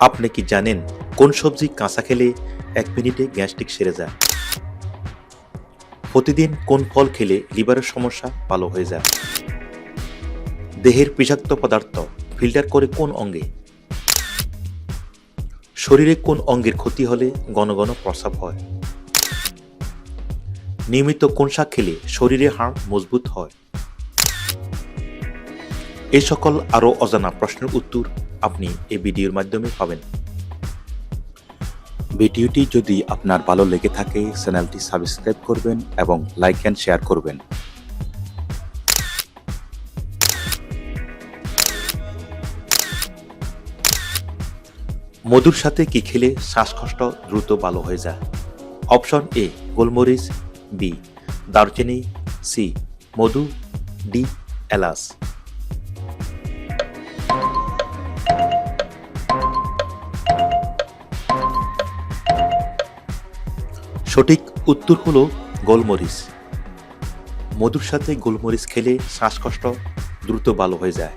আপনি কি জানেন কোন সবজি কাঁচা খেলে এক মিনিটে গ্যাস্ট্রিক সেরে যায়? প্রতিদিন কোন ফল খেলে লিভারের সমস্যা ভালো হয়ে যায়? দেহের বিষাক্ত পদার্থ ফিল্টার করে কোন অঙ্গে? শরীরে কোন অঙ্গের ক্ষতি হলে ঘন ঘন প্রস্রাব হয়? নিয়মিত কোন শাক খেলে শরীরে হাড় মজবুত হয়? এই সকল আরও অজানা প্রশ্নের উত্তর আপনি এই ভিডিওর মাধ্যমে পাবেন। ভিডিওটি যদি আপনার ভালো লেগে থাকে, চ্যানেলটি সাবস্ক্রাইব করবেন এবং লাইক অ্যান্ড শেয়ার করবেন। মধুর সাথে কি খেলে শ্বাসকষ্ট দ্রুত ভালো হয়ে যায়? অপশন এ, গোলমরিচ, বি, দারচিনি, সি, মধু, ডি, এলাচ। সঠিক উত্তর হলো গোলমরিচ। মধুর সাথে গোলমরিচ খেলে শ্বাসকষ্ট দ্রুত ভালো হয়ে যায়।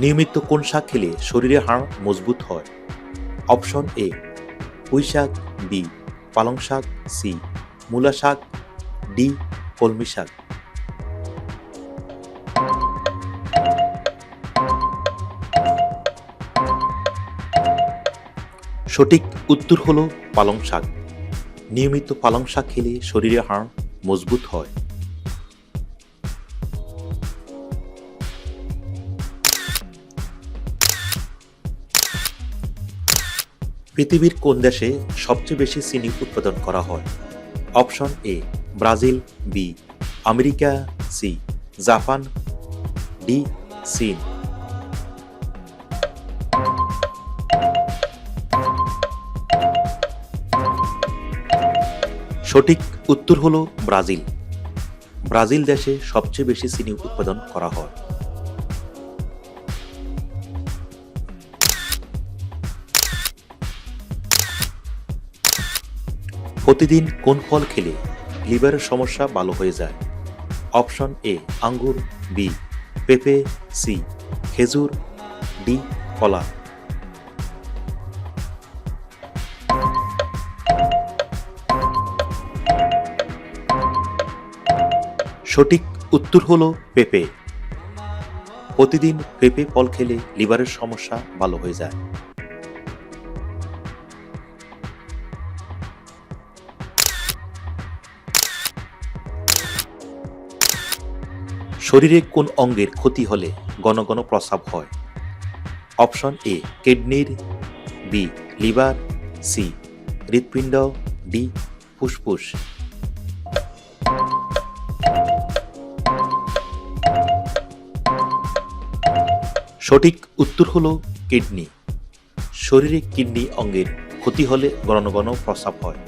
নিয়মিত কোন শাক খেলে শরীরে হাড় মজবুত হয়? অপশন এ, পুঁই শাক, বি, পালং শাক, সি, মূলা শাক, ডি, কলমি শাক। সঠিক উত্তর হলো পালং শাক। নিয়মিত পালং শাক খেলে শরীরে হাড় মজবুত হয়। পৃথিবীর কোন দেশে সবচেয়ে বেশি চিনি উৎপাদন করা হয়? Option A, Brazil, B, America, C, Japan, D, চীন। সঠিক উত্তর হলো ব্রাজিল। ব্রাজিল দেশে সবচেয়ে বেশি চিনি উৎপাদন করা হয়। প্রতিদিন কোন ফল খেলে লিভারের সমস্যা ভালো হয়ে যায়? অপশন এ, আঙ্গুর, বি, পেঁপে, সি, খেজুর, ডি, কলা। সঠিক উত্তর হলো পেঁপে। প্রতিদিন পেঁপে ফল খেলে লিভারের সমস্যা ভালো হয়ে যায়। শরীরে কোন অঙ্গের ক্ষতি হলে ঘন ঘন প্রস্রাব হয়? অপশন এ, কিডনির, বি, লিভার, সি, হৃৎপিণ্ড, ডি, ফুসফুস। সঠিক উত্তর হলো কিডনি। শরীরে কিডনি অঙ্গের ক্ষতি হলে ঘন ঘন প্রস্রাব হয়।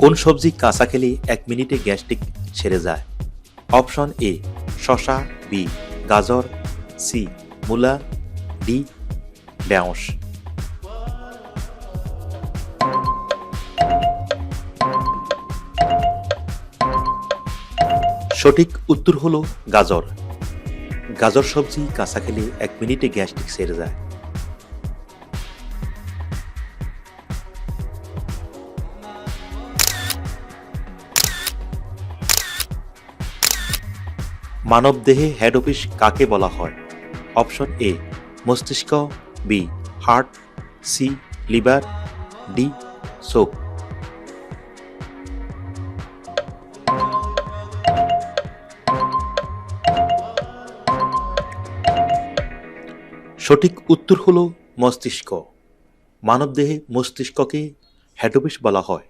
কোন সবজি কাঁচা খেলে এক মিনিটে গ্যাস্ট্রিক সেরে যায়? অপশন এ শশা বি, গাজর, সি, মূলা, ডি ঢ্যাঁড়স সঠিক উত্তর হলো গাজর। গাজর সবজি কাঁচা খেলে এক মিনিটে গ্যাস্ট্রিক সেরে যায়। মানবদেহে হেড অফিস কাকে বলা হয়? অপশন এ, মস্তিষ্ক, B heart C liver D, চোখ। সঠিক উত্তর হলো মস্তিষ্ক। মানবদেহে মস্তিষ্ককে অফিস বলা হয়।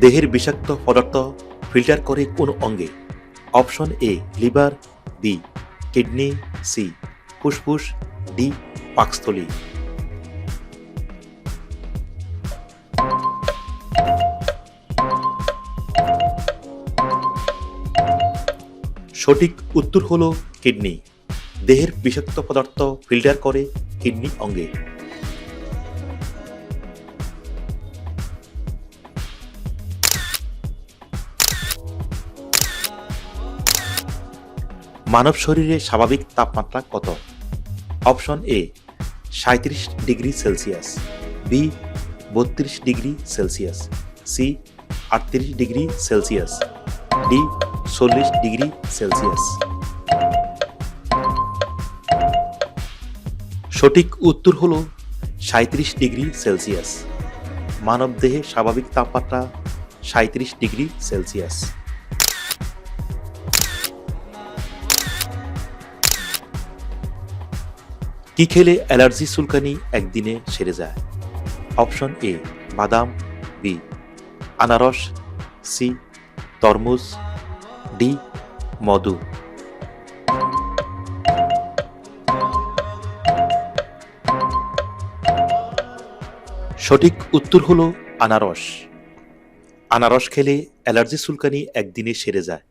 দেহের বিষাক্ত পদার্থ ফিল্টার করে কোন অঙ্গে? Option A liver B kidney C ফুসফুস ডি পাকস্থলী। সঠিক উত্তর হলো কিডনি। দেহের বিষাক্ত পদার্থ ফিল্টার করে কিডনি অঙ্গে। মানব শরীরে স্বাভাবিক তাপমাত্রা কত? অপশন এ সাঁত্রিশ ডিগ্রি সেলসিয়াস। বি, বত্রিশ ডিগ্রি সেলসিয়াস। সি, আটত্রিশ ডিগ্রি সেলসিয়াস। ডি চল্লিশ ডিগ্রি সেলসিয়াস। সঠিক উত্তর হল সাঁত্রিশ ডিগ্রি সেলসিয়াস। মানবদেহে স্বাভাবিক তাপমাত্রা সাঁত্রিশ ডিগ্রি সেলসিয়াস। কি খেলে অ্যালার্জি চুলকানি একদিনে সেরে যায়? অপশন এ, বাদাম, বি, আনারস, সি, তরমুজ ডি মধু। সঠিক উত্তর হলো আনারস। আনারস খেলে অ্যালার্জি সুলকানি একদিনে সেরে যায়।